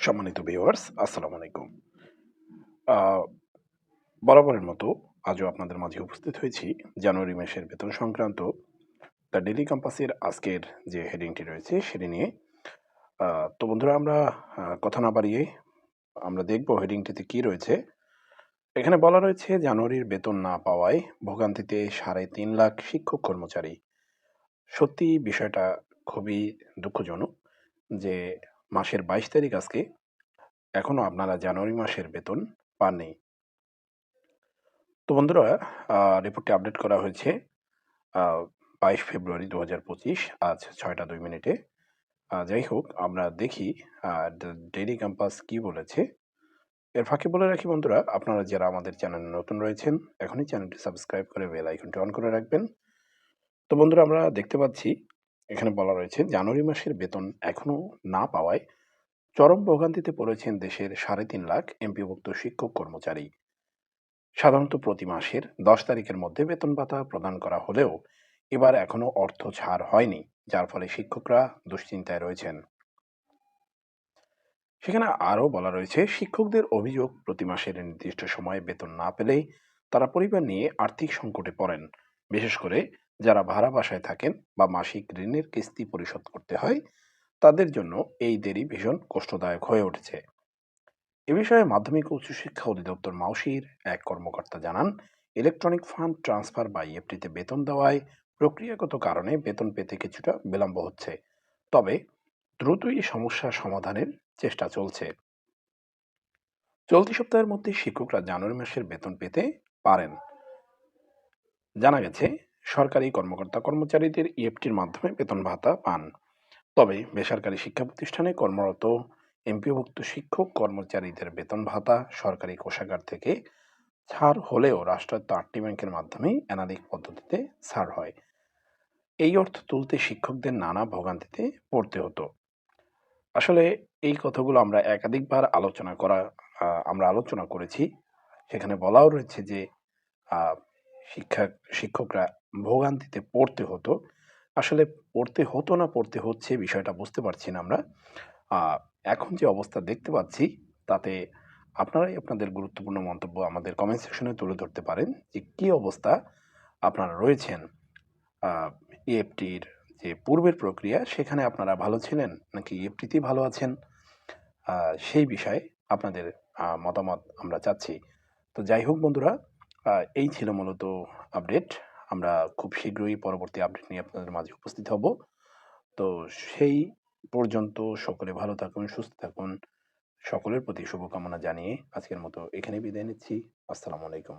সম্মানিত ভিউয়ার্স আসসালামু আলাইকুম। বরাবরের মতো আজও আপনাদের মাঝে উপস্থিত হয়েছি জানুয়ারি মাসের বেতন সংক্রান্ত দ্য ডেলি ক্যাম্পাসের আজকের যে হেডিংটি রয়েছে সেটি নিয়ে। তো বন্ধুরা আমরা কথা না বাড়িয়ে আমরা দেখব হেডিংটিতে কি রয়েছে। এখানে বলা রয়েছে জানুয়ারির বেতন না পাওয়ায় ভোগান্তিতে সাড়ে তিন লাখ শিক্ষক কর্মচারী। সত্যি বিষয়টা খুবই দুঃখজনক যে মাসের বাইশ তারিখ আজকে। এখনও আপনারা জানুয়ারি মাসের বেতন পাননি। তো বন্ধুরা রিপোর্টটি আপডেট করা হয়েছে বাইশ ফেব্রুয়ারি দু হাজার পঁচিশ, আজ ছয়টা দুই মিনিটে। যাই হোক, আমরা দেখি ডেইলি ক্যাম্পাস কি বলেছে। এর ফাঁকে বলে রাখি বন্ধুরা, আপনারা যারা আমাদের চ্যানেলে নতুন রয়েছেন, এখনই চ্যানেলটি সাবস্ক্রাইব করে বেল আইকনটি অন করে রাখবেন। তো বন্ধুরা, আমরা দেখতে পাচ্ছি এখানে বলা রয়েছে, জানুয়ারি মাসের বেতন এখনও না পাওয়ায় চরম ভোগান্তিতে পড়েছেন দেশের সাড়ে তিন লাখ এমপিভুক্ত শিক্ষক কর্মচারী। সাধারণত প্রতি মাসের দশ তারিখের মধ্যে বেতন ভাতা প্রদান করা হলেও এবার এখনও অর্থ ছাড় হয়নি, যার ফলে শিক্ষকরা দুশ্চিন্তায় রয়েছেন। সেখানে আরও বলা রয়েছে, শিক্ষকদের অভিযোগ, প্রতি মাসের নির্দিষ্ট সময়ে বেতন না পেলেই তারা পরিবার নিয়ে আর্থিক সংকটে পড়েন। বিশেষ করে যারা ভাড়া বাসায় থাকেন বা মাসিক ঋণের কিস্তি পরিশোধ করতে হয়, তাদের জন্য এই দেরি ভীষণ কষ্টদায়ক হয়ে উঠেছে। এ বিষয়ে মাধ্যমিক উচ্চশিক্ষা অধিদপ্তর মাউসির এক কর্মকর্তা জানান, ইলেকট্রনিক ফান্ড ট্রান্সফার বা ইএফটিতে বেতন দেওয়ায় প্রক্রিয়াগত কারণে বেতন পেতে কিছুটা বিলম্ব হচ্ছে। তবে দ্রুতই সমস্যা সমাধানের চেষ্টা চলছে। চলতি সপ্তাহের মধ্যে শিক্ষকরা জানুয়ারি মাসের বেতন পেতে পারেন। জানা গেছে সরকারি কর্মকর্তা কর্মচারীদের ইএফটির মাধ্যমে বেতন ভাতা পান। তবে বেসরকারি শিক্ষা প্রতিষ্ঠানে কর্মরত এমপিভুক্ত শিক্ষক কর্মচারীদের বেতন ভাতা সরকারি কোষাগার থেকে ছাড় হলেও রাষ্ট্রায়ত্ত আটটি ব্যাংকের মাধ্যমেই এনাদিক পদ্ধতিতে ছাড় হয়। এই অর্থ তুলতে শিক্ষকদের নানা ভোগান্তিতে পড়তে হতো। আসলে এই কথাগুলো আমরা একাধিকবার আলোচনা করা আমরা আলোচনা করেছি। সেখানে বলাও রয়েছে যে শিক্ষা, শিক্ষকরা ভোগান্তিতে পড়তে হতো। আসলে পড়তে হতো না, পড়তে হচ্ছে বিষয়টা বুঝতে পারছি না আমরা। এখন যে অবস্থা দেখতে পাচ্ছি, তাতে আপনারাই আপনাদের গুরুত্বপূর্ণ মন্তব্য আমাদের কমেন্ট সেকশনে তুলে ধরতে পারেন যে কী অবস্থা আপনারা রয়েছেন। ইএফটির যে পূর্বের প্রক্রিয়া, সেখানে আপনারা ভালো ছিলেন নাকি ইএফটিতেই ভালো আছেন? সেই বিষয়ে আপনাদের মতামত আমরা চাচ্ছি। তো যাই হোক বন্ধুরা এই ছিল মূলত আপডেট আমরা খুব শীঘ্রই পরবর্তী আপডেট নিয়ে আপনাদের মাঝে উপস্থিত হব। তো সেই পর্যন্ত সকলে ভালো থাকুন, সুস্থ থাকুন। সকলের প্রতি শুভকামনা জানিয়ে আজকের মতো এখানে বিদায় নিচ্ছি। আসসালামু আলাইকুম।